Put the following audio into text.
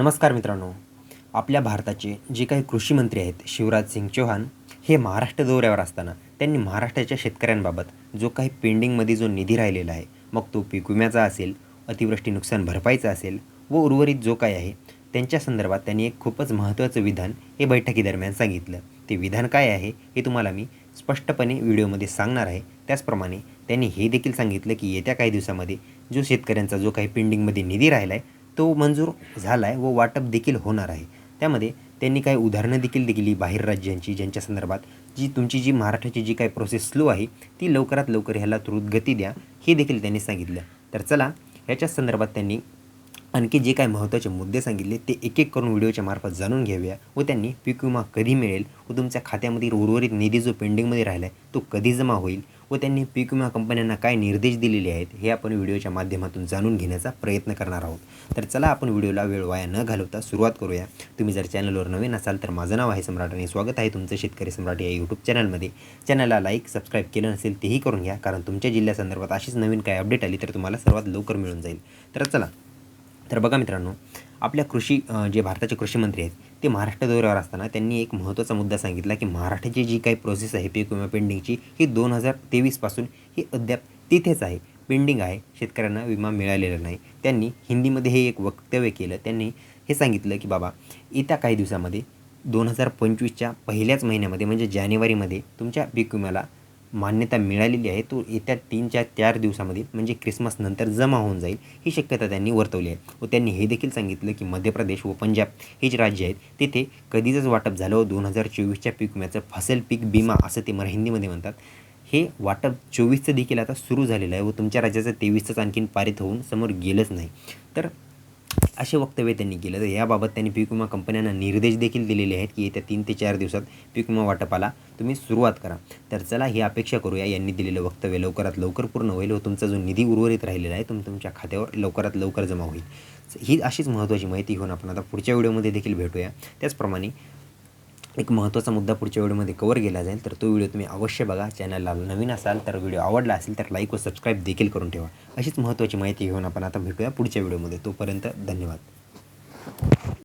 नमस्कार मित्रांनो. आपल्या भारताचे जे काही कृषी मंत्री आहेत शिवराज सिंग चौहान हे महाराष्ट्र दौऱ्यावर असताना त्यांनी महाराष्ट्राच्या शेतकऱ्यांबाबत जो काही पेंडिंगमध्ये जो निधी राहिलेला आहे मग तो पीक विम्याचा असेल अतिवृष्टी नुकसान भरपाईचा असेल व उर्वरित जो काही आहे त्यांच्या संदर्भात त्यांनी एक खूपच महत्त्वाचं विधान हे बैठकीदरम्यान सांगितलं. ते विधान काय आहे हे तुम्हाला मी स्पष्टपणे व्हिडिओमध्ये सांगणार आहे. त्याचप्रमाणे त्यांनी हे देखील सांगितलं की येत्या काही दिवसामध्ये जो शेतकऱ्यांचा जो काही पेंडिंगमध्ये निधी राहिला आहे तो मंजूर झाला आहे व वाटप देखील होणार आहे. त्यामध्ये त्यांनी काही उदाहरणं देखील दिली बाहेर राज्यांची ज्यांच्या संदर्भात जी तुमची जी महाराष्ट्राची जी काही प्रोसेस स्लो आहे ती लवकरात लवकर ह्याला त्वरित गती द्या हे देखील त्यांनी सांगितलं. तर चला याच्या संदर्भात त्यांनी आणखी जे काय महत्त्वाचे मुद्दे सांगितले ते एक एक करून व्हिडिओच्या मार्फत जाणून घेऊया व त्यांनी पीक विमा कधी मिळेल व तुमच्या खात्यामधील उर्वरित निधी जो पेंडिंगमध्ये राहिला आहे तो कधी जमा होईल व त्यांनी पीक विमा कंपन्यांना काय निर्देश दिलेले आहेत हे आपण व्हिडिओच्या माध्यमातून जाणून घेण्याचा प्रयत्न करणार आहोत. तर चला आपण व्हिडिओला वेळ वाया न घालवता सुरुवात करूया. तुम्ही जर चॅनलवर नवीन असाल तर माझं नाव आहे सम्राट आणि स्वागत आहे तुमचं शेतकरी सम्राट या यूट्यूब चॅनलमध्ये. चॅनलला लाईक सबस्क्राईब केलं नसेल तेही करून घ्या कारण तुमच्या जिल्ह्यासंदर्भात अशीच नवीन काय अपडेट आली तर तुम्हाला सर्वात लवकर मिळून जाईल. तर चला. तर बघा मित्रांनो आपल्या कृषी जे भारताचे कृषीमंत्री आहेत ते महाराष्ट्र दौऱ्यावर असताना त्यांनी एक महत्त्वाचा मुद्दा सांगितला की महाराष्ट्राची जी काही प्रोसेस आहे पीक विमा पेंडिंगची ही दोन हजार तेवीसपासून ही अद्याप तिथेच आहे. पेंडिंग आहे. शेतकऱ्यांना विमा मिळालेला नाही. त्यांनी हिंदीमध्ये हे एक वक्तव्य केलं. त्यांनी हे सांगितलं की बाबा येत्या काही दिवसामध्ये दोन हजार पंचवीसच्या पहिल्याच महिन्यामध्ये म्हणजे जानेवारीमध्ये तुमच्या पीक विम्याला मान्यता मिळालेली आहे तो येत्या तीनच्या चार दिवसामध्ये म्हणजे क्रिसमस नंतर जमा होऊन जाईल ही शक्यता त्यांनी वर्तवली आहे. व त्यांनी हे देखील सांगितलं की मध्य प्रदेश व पंजाब हे जे राज्य आहेत तिथे कधीच वाटप झालं व दोन हजार चोवीसच्या पीक विम्याचं फसल पीक बिमा असं ते मला हिंदीमध्ये म्हणतात. हे वाटप चोवीसचं देखील आता सुरू झालेलं आहे व तुमच्या राज्याचं तेवीसचंच आणखीन पारित होऊन समोर गेलंच नाही. तर असे वक्तव्य त्यांनी केलं. तर याबाबत त्यांनी पीक विमा कंपन्यांना निर्देश देखील दिलेले आहेत की येत्या तीन ते चार दिवसात पीक विमा वाटपाला तुम्ही सुरुवात करा. तर चला ही अपेक्षा करूया. यांनी दिलेलं वक्तव्य लवकरात लवकर पूर्ण होईल व तुमचा जो निधी उर्वरित राहिलेला आहे तो तुमच्या खात्यावर लवकरात लवकर जमा होईल. ही अशीच महत्त्वाची माहिती घेऊन आपण आता पुढच्या व्हिडिओमध्ये देखील भेटूया. त्याचप्रमाणे एक महत्त्वाचा मुद्दा पुढच्या व्हिडिओमध्ये कवर केला जाईल. तर तो व्हिडिओ तुम्ही अवश्य बघा. चॅनलला नवीन असाल तर व्हिडिओ आवडला असेल तर लाईक व सबस्क्राईब देखील करून ठेवा. अशीच महत्त्वाची माहिती घेऊन आपण आता भेटूया पुढच्या व्हिडिओमध्ये. तोपर्यंत धन्यवाद.